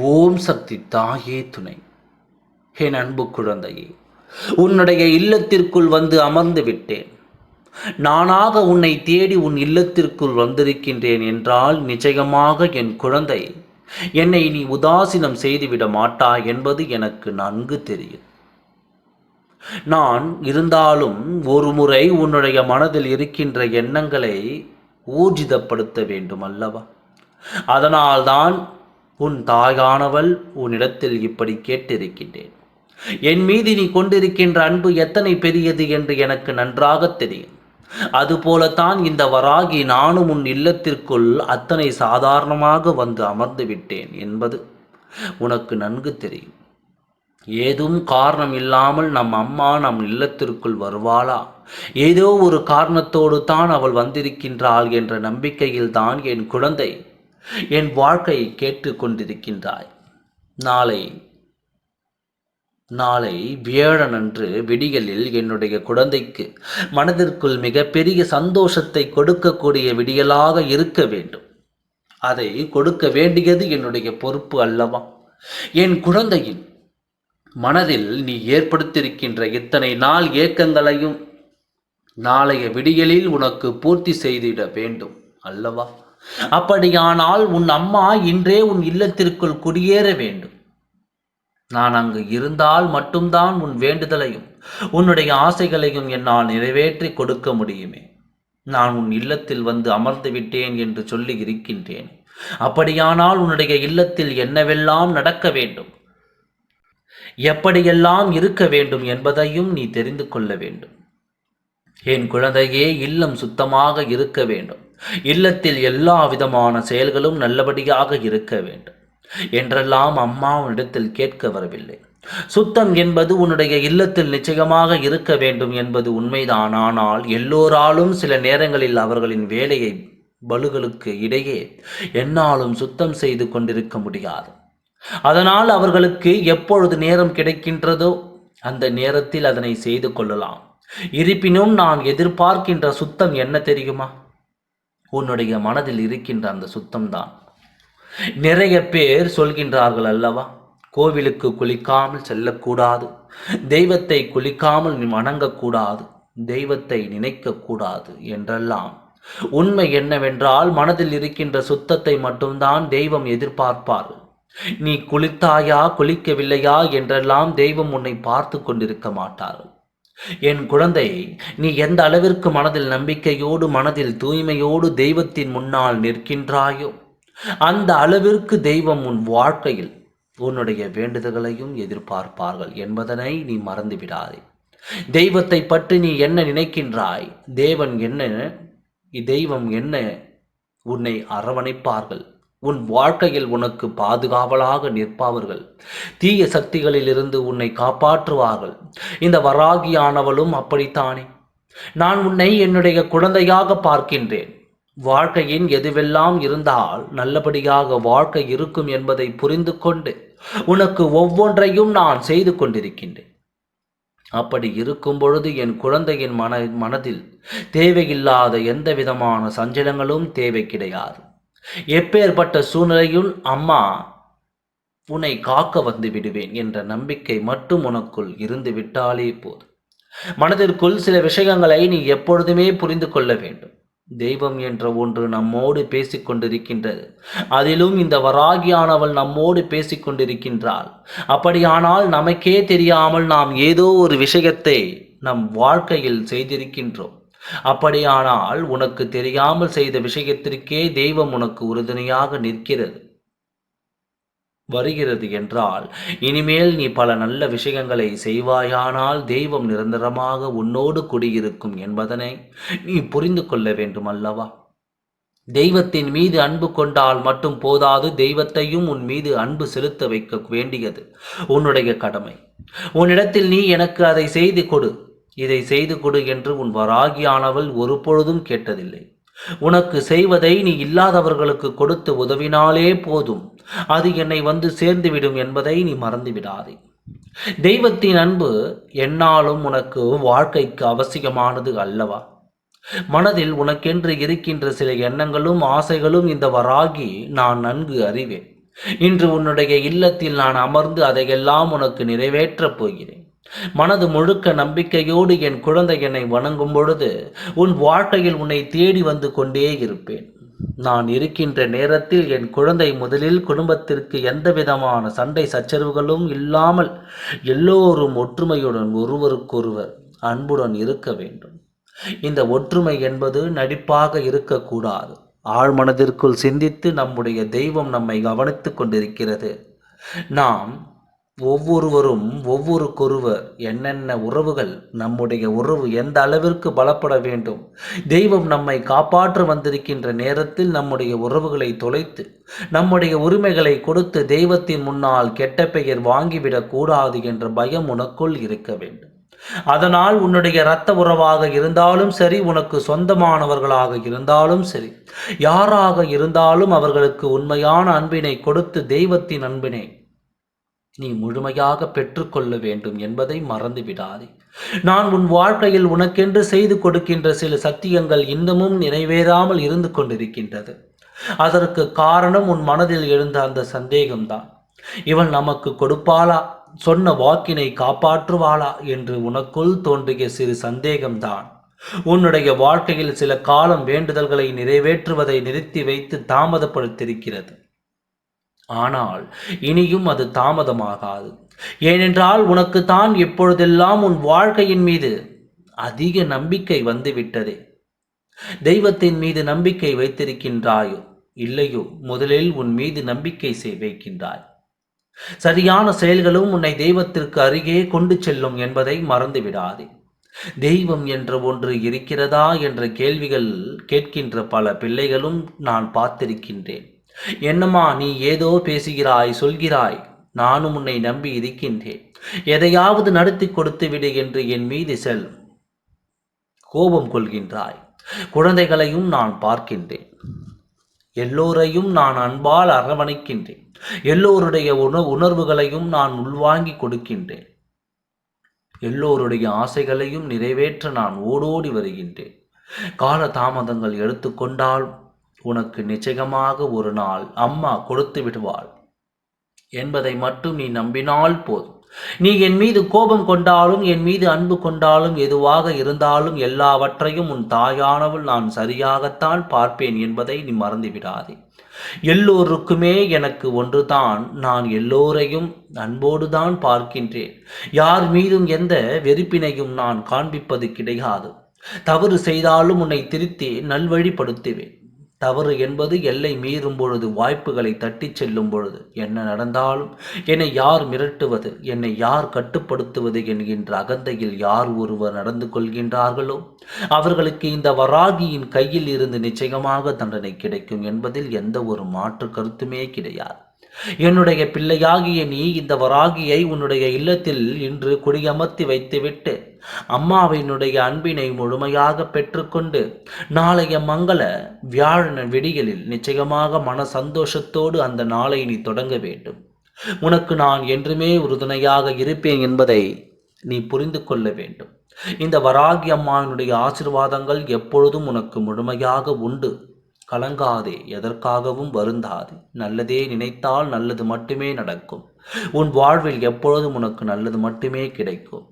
ஓம் சக்தி தாயே துணை. என் அன்பு குழந்தையே உன்னுடைய இல்லத்திற்குள் வந்து அமர்ந்து விட்டேன். நானாக உன்னை தேடி உன் இல்லத்திற்குள் வந்திருக்கின்றேன் என்றால் நிச்சயமாக என் குழந்தை என்னை நீ உதாசீனம் செய்துவிட மாட்டாய் என்பது எனக்கு நன்கு தெரியும். நான் இருந்தாலும் ஒரு முறை உன்னுடைய மனதில் இருக்கின்ற எண்ணங்களை ஊர்ஜிதப்படுத்த வேண்டும் அல்லவா அதனால்தான் உன் தாயானவள் உன்னிடத்தில் இப்படி கேட்டிருக்கின்றேன். என் மீது நீ கொண்டிருக்கின்ற அன்பு எத்தனை பெரியது என்று எனக்கு நன்றாக தெரியும். அதுபோலத்தான் இந்த வராகி நானும் உன் இல்லத்திற்குள் அத்தனை சாதாரணமாக வந்து அமர்ந்து விட்டேன் என்பது உனக்கு நன்கு தெரியும். ஏதும் காரணம் இல்லாமல் நம் அம்மா நம் இல்லத்திற்குள் வருவாளா? ஏதோ ஒரு காரணத்தோடு தான் அவள் வந்திருக்கின்றாள் என்ற நம்பிக்கையில் தான் என் குழந்தை என் வாழ்க்கையை கேட்டுக்கொண்டிருக்கின்றாய். நாளை நாளை வியாழனன்று விடியலில் என்னுடைய குழந்தைக்கு மனதிற்குள் மிகப்பெரிய சந்தோஷத்தை கொடுக்கக்கூடிய விடியலாக இருக்க வேண்டும். அதை கொடுக்க வேண்டியது என்னுடைய பொறுப்பு அல்லவா? என் குழந்தையின் மனதில் நீ ஏற்படுத்தியிருக்கின்ற இத்தனை நாள் ஏக்கங்களையும் நாளைய விடியலில் உனக்கு பூர்த்தி செய்திட வேண்டும் அல்லவா? அப்படியானால் உன் அம்மா இன்றே உன் இல்லத்திற்குள் குடியேற வேண்டும். நான் அங்கு இருந்தால் மட்டும்தான் உன் வேண்டுதலையும் உன்னுடைய ஆசைகளையும் என்னால் நிறைவேற்றி கொடுக்க முடியுமே. நான் உன் இல்லத்தில் வந்து அமர்ந்து விட்டேன் என்று சொல்லி இருக்கின்றேன். அப்படியானால் உன்னுடைய இல்லத்தில் என்னவெல்லாம் நடக்க வேண்டும்? எப்படியெல்லாம் இருக்க வேண்டும் என்பதையும் நீ தெரிந்து கொள்ள வேண்டும். என் குழந்தையே இல்லம் சுத்தமாக இருக்க வேண்டும். இல்லத்தில் எல்லா விதமான செயல்களும் நல்லபடியாக இருக்க வேண்டும். என்றெல்லாம் அம்மா உன்னிடத்தில் கேட்க வரவில்லை. சுத்தம் என்பது உன்னுடைய இல்லத்தில் நிச்சயமாக இருக்க வேண்டும் என்பது உண்மைதான். ஆனால் எல்லோராலும் சில நேரங்களில் அவர்களின் வேலையை பலுகளுக்கு இடையே என்னாலும் சுத்தம் செய்து கொண்டிருக்க முடியாது. அதனால் அவர்களுக்கு எப்பொழுது நேரம் கிடைக்கின்றதோ அந்த நேரத்தில் அதனை செய்து கொள்ளலாம். இருப்பினும் நான் எதிர்பார்க்கின்ற சுத்தம் என்ன தெரியுமா? உன்னுடைய மனதில் இருக்கின்ற அந்த சுத்தம்தான். நிறைய பேர் சொல்கின்றார்கள் அல்லவா கோவிலுக்கு குளிக்காமல் செல்லக்கூடாது தெய்வத்தை குளிக்காமல் நீ வணங்கக்கூடாது தெய்வத்தை நினைக்கக்கூடாது என்றெல்லாம். உண்மை என்னவென்றால் மனதில் இருக்கின்ற சுத்தத்தை மட்டும்தான் தெய்வம் எதிர்பார்ப்பார் நீ குளித்தாயா குளிக்கவில்லையா என்றெல்லாம் தெய்வம் உன்னை பார்த்து கொண்டிருக்க மாட்டார்கள். என் குழந்தை நீ எந்த அளவிற்கு மனதில் நம்பிக்கையோடு மனதில் தூய்மையோடு தெய்வத்தின் முன்னால் நிற்கின்றாயோ அந்த அளவிற்கு தெய்வம் உன் வாழ்க்கையில் உன்னுடைய வேண்டுதல்களையும் எதிர்பார்ப்பார்கள் என்பதனை நீ மறந்துவிடாதே. தெய்வத்தை பற்றி நீ என்ன நினைக்கின்றாய்? தேவன் என்ன தெய்வம் என்ன உன்னை அரவணைப்பார்கள். உன் வாழ்க்கையில் உனக்கு பாதுகாவலாக நிற்பார்கள் தீய சக்திகளிலிருந்து உன்னை காப்பாற்றுவார்கள். இந்த வராகியானவளும் அப்படித்தானே? நான் உன்னை என்னுடைய குழந்தையாக பார்க்கின்றேன். வாழ்க்கையின் எதுவெல்லாம் இருந்தால் நல்லபடியாக வாழ்க்கை இருக்கும் என்பதை புரிந்து கொண்டு உனக்கு ஒவ்வொன்றையும் நான் செய்து கொண்டிருக்கின்றேன். அப்படி இருக்கும் பொழுது என் குழந்தையின் மன மனதில் தேவையில்லாத எந்த விதமான சஞ்சலங்களும் தேவை கிடையாது எப்பேற்பட்ட சூழ்நிலையும் அம்மா உன்னை காக்க வந்து விடுவேன் என்ற நம்பிக்கை மட்டும் உனக்குள் இருந்து விட்டாலே போதும். மனதிற்குள் சில விஷயங்களை நீ எப்பொழுதுமே புரிந்து கொள்ள வேண்டும். தெய்வம் என்ற ஒன்று நம்மோடு பேசிக்கொண்டிருக்கின்றது அதிலும் இந்த வராகியானவள் நம்மோடு பேசிக்கொண்டிருக்கின்றாள் அப்படியானால் நமக்கே தெரியாமல் நாம் ஏதோ ஒரு விஷயத்தை நம் வாழ்க்கையில் செய்திருக்கின்றோம். அப்படியானால் உனக்கு தெரியாமல் செய்த விஷயத்திற்கே தெய்வம் உனக்கு உறுதுணையாக நிற்கிறது. வருகிறது என்றால் இனிமேல் நீ பல நல்ல விஷயங்களை செய்வாயானால் தெய்வம் நிரந்தரமாக உன்னோடு குடியிருக்கும் என்பதனை நீ புரிந்து கொள்ள வேண்டும் அல்லவா தெய்வத்தின் மீது அன்பு கொண்டால் மட்டும் போதாது தெய்வத்தையும் உன் மீது அன்பு செலுத்த வைக்க வேண்டியது உன்னுடைய கடமை. உன்னிடத்தில் நீ எனக்கு அதை செய்து கொடு. இதை செய்து கொடு என்று உன் வராகியானவள் ஒரு பொழுதும் கேட்டதில்லை. உனக்கு செய்வதை நீ இல்லாதவர்களுக்கு கொடுத்து உதவினாலே போதும். அது என்னை வந்து சேர்ந்துவிடும் என்பதை நீ மறந்துவிடாதே. தெய்வத்தின் அன்பு என்னாலும் உனக்கு வாழ்க்கைக்கு அவசியமானது அல்லவா? மனதில் உனக்கென்று இருக்கின்ற சில எண்ணங்களும் ஆசைகளும் இந்த வராகி நான் நன்கு அறிவேன். இன்று உன்னுடைய இல்லத்தில் நான் அமர்ந்து அதையெல்லாம் உனக்கு நிறைவேற்றப் போகிறேன். மனது முழுக்க நம்பிக்கையோடு என் குழந்தை என்னை வணங்கும் பொழுது உன் வாழ்க்கையில் உன்னை தேடி வந்து கொண்டே இருப்பேன். நான் இருக்கின்ற நேரத்தில் என் குழந்தை முதலில் குடும்பத்திற்கு எந்த விதமான சண்டை சச்சரவுகளும் இல்லாமல் எல்லோரும் ஒற்றுமையுடன் ஒருவருக்கொருவர் அன்புடன் இருக்க வேண்டும். இந்த ஒற்றுமை என்பது நடிப்பாக இருக்கக்கூடாது. ஆழ்மனதிற்குள் சிந்தித்து நம்முடைய தெய்வம் நம்மை கவனித்துக் கொண்டிருக்கிறது. நாம் ஒவ்வொருவரும் ஒவ்வொருக்கொருவர் என்னென்ன உறவுகள் நம்முடைய உறவு எந்த அளவிற்கு பலப்பட வேண்டும்? தெய்வம் நம்மை காப்பாற்ற வந்திருக்கின்ற நேரத்தில் நம்முடைய உறவுகளை தொலைத்து நம்முடைய உரிமைகளை கொடுத்து தெய்வத்தின் முன்னால் கெட்ட பெயர் வாங்கிவிடக் கூடாது என்ற பயம் உனக்குள் இருக்க வேண்டும். அதனால் உன்னுடைய இரத்த உறவாக இருந்தாலும் சரி உனக்கு சொந்தமானவர்களாக இருந்தாலும் சரி யாராக இருந்தாலும் அவர்களுக்கு உண்மையான அன்பினை கொடுத்து தெய்வத்தின் அன்பினை நீ முழுமையாக பெற்றுக்கொள்ள வேண்டும் என்பதை மறந்து விடாதே நான் உன் வாழ்க்கையில் உனக்கென்று செய்து கொடுக்கின்ற சில சத்தியங்கள் இன்னமும் நிறைவேறாமல் இருந்து கொண்டிருக்கின்றது. அதற்கு காரணம் உன் மனதில் எழுந்த அந்த சந்தேகம்தான். இவன் நமக்கு கொடுப்பாளா? சொன்ன வாக்கினை காப்பாற்றுவாளா? என்று உனக்குள் தோன்றிய சிறு சந்தேகம்தான். உன்னுடைய வாழ்க்கையில் சில காலம் வேண்டுதல்களை நிறைவேற்றுவதை நிறுத்தி வைத்து தாமதப்படுத்திருக்கிறது ஆனால் இனியும் அது தாமதமாகாது. ஏனென்றால் உனக்கு தான் எப்பொழுதெல்லாம் உன் வாழ்க்கையின் மீது அதிக நம்பிக்கை வந்துவிட்டதே தெய்வத்தின் மீது நம்பிக்கை வைத்திருக்கின்றாயோ இல்லையோ முதலில் உன் மீது நம்பிக்கை வைக்கின்றாய். சரியான செயல்களும் உன்னை தெய்வத்திற்கு அருகே கொண்டு செல்லும் என்பதை மறந்துவிடாதே. தெய்வம் என்ற ஒன்று இருக்கிறதா என்ற கேள்விகள் கேட்கின்ற பல பிள்ளைகளும் நான் பார்த்திருக்கின்றேன். என்னம்மா நீ ஏதோ பேசுகிறாய் சொல்கிறாய் நானும் உன்னை நம்பி இருக்கின்றேன். எதையாவது நடத்தி கொடுத்து விடு என்று என் மீது செல். கோபம் கொள்கின்றாய். குழந்தைகளையும் நான் பார்க்கின்றேன். எல்லோரையும் நான் அன்பால் அரவணைக்கின்றேன். எல்லோருடைய உண உணர்வுகளையும் நான் உள்வாங்கி கொடுக்கின்றேன். எல்லோருடைய ஆசைகளையும் நிறைவேற்ற நான் ஓடோடி வருகின்றேன். கால தாமதங்கள் எடுத்துக்கொண்டால் உனக்கு நிச்சயமாக ஒரு நாள் அம்மா கொடுத்து விடுவாள். என்பதை மட்டும் நீ நம்பினால் போதும். நீ என் மீது கோபம் கொண்டாலும் என் மீது அன்பு கொண்டாலும் எதுவாக இருந்தாலும் எல்லாவற்றையும் உன் தாயானவள் நான் சரியாகத்தான் பார்ப்பேன் என்பதை நீ மறந்துவிடாதே எல்லோருக்குமே எனக்கு ஒன்றுதான். நான் எல்லோரையும் அன்போடுதான் பார்க்கின்றேன். யார் மீதும் எந்த வெறுப்பினையும் நான் காண்பிப்பது கிடையாது. தவறு செய்தாலும் உன்னை திருத்தி நல்வழிப்படுத்துவேன். தவறு என்பது எல்லை மீறும் பொழுது வாய்ப்புகளை தட்டிச் செல்லும் பொழுது என்ன நடந்தாலும் என்னை யார் மிரட்டுவது? என்னை யார் கட்டுப்படுத்துவது என்கின்ற அகந்தையில் யார் ஒருவர் நடந்து கொள்கின்றார்களோ? அவர்களுக்கு இந்த வராகியின் கையில் இருந்து நிச்சயமாக தண்டனை கிடைக்கும் என்பதில் எந்த ஒரு மாற்று கருத்துமே கிடையாது. என்னுடைய பிள்ளையாகிய நீ இந்த வராகியை உன்னுடைய இல்லத்தில் இன்று குடியமர்த்தி வைத்துவிட்டு அம்மாவினுடைய அன்பினை முழுமையாக பெற்றுக்கொண்டு நாளைய மங்கள வியாழன விடிகளில் நிச்சயமாக மன சந்தோஷத்தோடு அந்த நாளை நீ தொடங்க வேண்டும். உனக்கு நான் என்றுமே உறுதுணையாக இருப்பேன் என்பதை நீ புரிந்து கொள்ள வேண்டும். இந்த வராகி அம்மாவினுடைய ஆசிர்வாதங்கள் எப்பொழுதும் உனக்கு முழுமையாக உண்டு. கலங்காதே எதற்காகவும் வருந்தாதே. நல்லதே நினைத்தால் நல்லது மட்டுமே நடக்கும். உன் வாழ்வில் எப்பொழுதும் உனக்கு நல்லது மட்டுமே கிடைக்கும்.